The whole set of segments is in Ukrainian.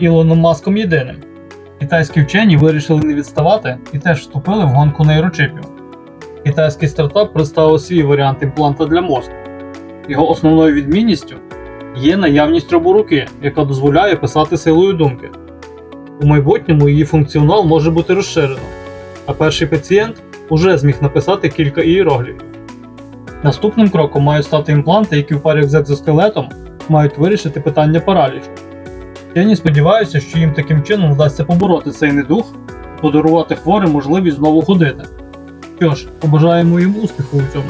Ілоном Маском єдиним. Китайські вчені вирішили не відставати і теж вступили в гонку нейрочипів. Китайський стартап представив свій варіант імпланта для мозку. Його основною відмінністю є наявність роборуки, яка дозволяє писати силою думки. У майбутньому її функціонал може бути розширено, а перший пацієнт уже зміг написати кілька ієрогліфів. Наступним кроком мають стати імпланти, які в парі з екзоскелетом мають вирішити питання паралічу. Вчені сподіваються, що їм таким чином вдасться побороти цей недух подарувати хворим можливість знову ходити. Що ж, побажаємо їм успіху у цьому.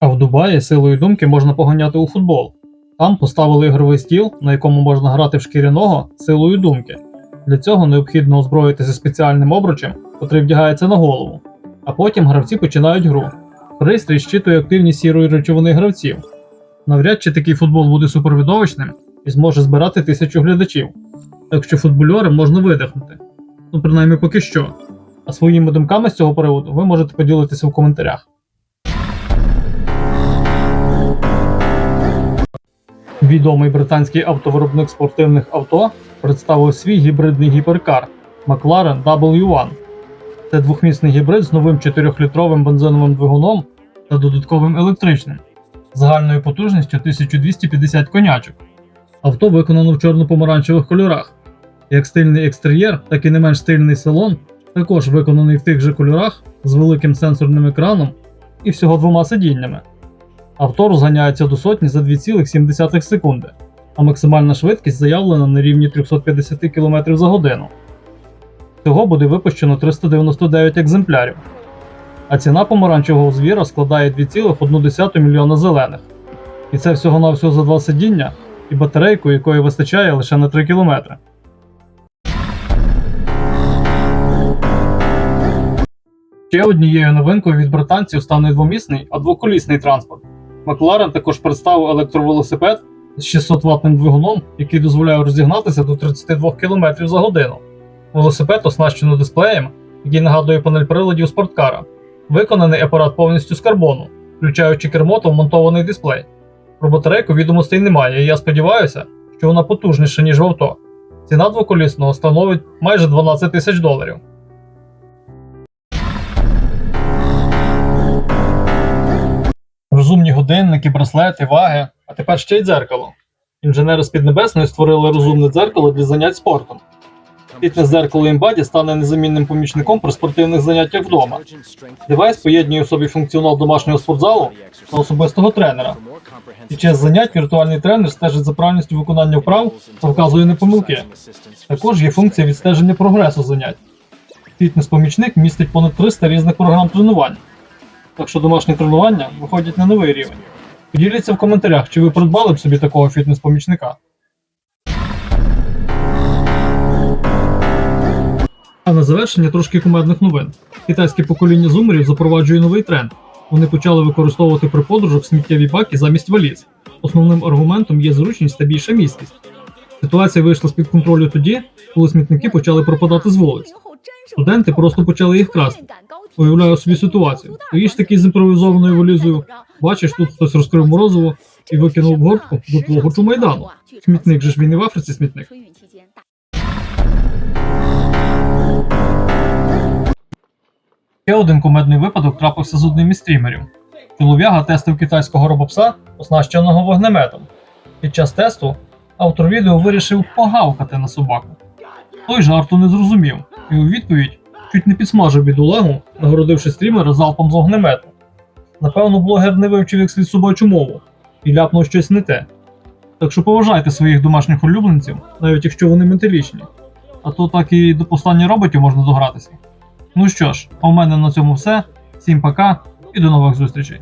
А в Дубаї силою думки можна поганяти у футбол. Там поставили ігровий стіл, на якому можна грати в шкіряного силою думки. Для цього необхідно озброїтися спеціальним обручем, котрий вдягається на голову. А потім гравці починають гру. Пристрій щитує активність сірої речовини гравців. Навряд чи такий футбол буде супервідовищним і зможе збирати тисячу глядачів. Так що футбольорам можна видихнути. Ну, принаймні поки що. А своїми думками з цього приводу ви можете поділитися в коментарях. Відомий британський автовиробник спортивних авто представив свій гібридний гіперкар McLaren W1. Це двохмісний гібрид з новим 4-літровим бензиновим двигуном та додатковим електричним, загальною потужністю 1250 конячок. Авто виконано в чорно-помаранчевих кольорах. Як стильний екстер'єр, так і не менш стильний салон, також виконаний в тих же кольорах з великим сенсорним екраном і всього двома сидіннями. Авто розганяється до сотні за 2,7 секунди, а максимальна швидкість заявлена на рівні 350 км за годину. Всього буде випущено 399 екземплярів, а ціна помаранчевого звіра складає 2,1 мільйона зелених. І це всього-навсього за два сидіння і батарейку, якої вистачає лише на 3 км. Ще однією новинкою від британців стане двомісний, а двоколісний транспорт. Макларен також представив електровелосипед з 600 ватним двигуном, який дозволяє розігнатися до 32 км за годину. Велосипед оснащено дисплеєм, який нагадує панель приладів спорткара. Виконаний апарат повністю з карбону, включаючи кермо та вмонтований дисплей. Про батарейку відомостей немає, і я сподіваюся, що вона потужніша, ніж в авто. Ціна двоколісного становить майже 12 тисяч доларів. Розумні годинники, браслети, ваги, а тепер ще й дзеркало. Інженери з Піднебесної створили розумне дзеркало для занять спортом. Фітнес-дзеркало Імбаді стане незамінним помічником при спортивних заняттях вдома. Девайс поєднує в собі функціонал домашнього спортзалу та особистого тренера. Під час занять віртуальний тренер стежить за правильністю виконання вправ та вказує на помилки. Також є функція відстеження прогресу занять. Фітнес-помічник містить понад 300 різних програм тренувань. Так що домашні тренування виходять на новий рівень. Поділіться в коментарях, чи ви придбали б собі такого фітнес-помічника. А на завершення трошки кумедних новин. Китайське покоління зумерів запроваджує новий тренд. Вони почали використовувати при подорожах сміттєві баки замість валіз. Основним аргументом є зручність та більша місткість. Ситуація вийшла з-під контролю тоді, коли смітники почали пропадати з вулиць. Студенти просто почали їх красти. Уявляю собі ситуацію. Стоїш такий з імпровізованою валізою, бачиш, тут хтось розкрив морозиво і викинув обгортку до твого чумайдану. Смітник же ж він і в Африці смітник. Ще один кумедний випадок трапився з одним із стрімерів. Чолов'яга тестив китайського робопса, оснащеного вогнеметом. Під час тесту автор відео вирішив погавкати на собаку. Той жарту не зрозумів, і у відповідь чуть не підсмажив бідолагу, нагородивши стрімера залпом з огнемету. Напевно, блогер не вивчив як слід собачу мову і ляпнув щось не те. Так що поважайте своїх домашніх улюбленців, навіть якщо вони металічні. А то так і до послання роботів можна догратися. Ну що ж, а в мене на цьому все. Всім пока і до нових зустрічей.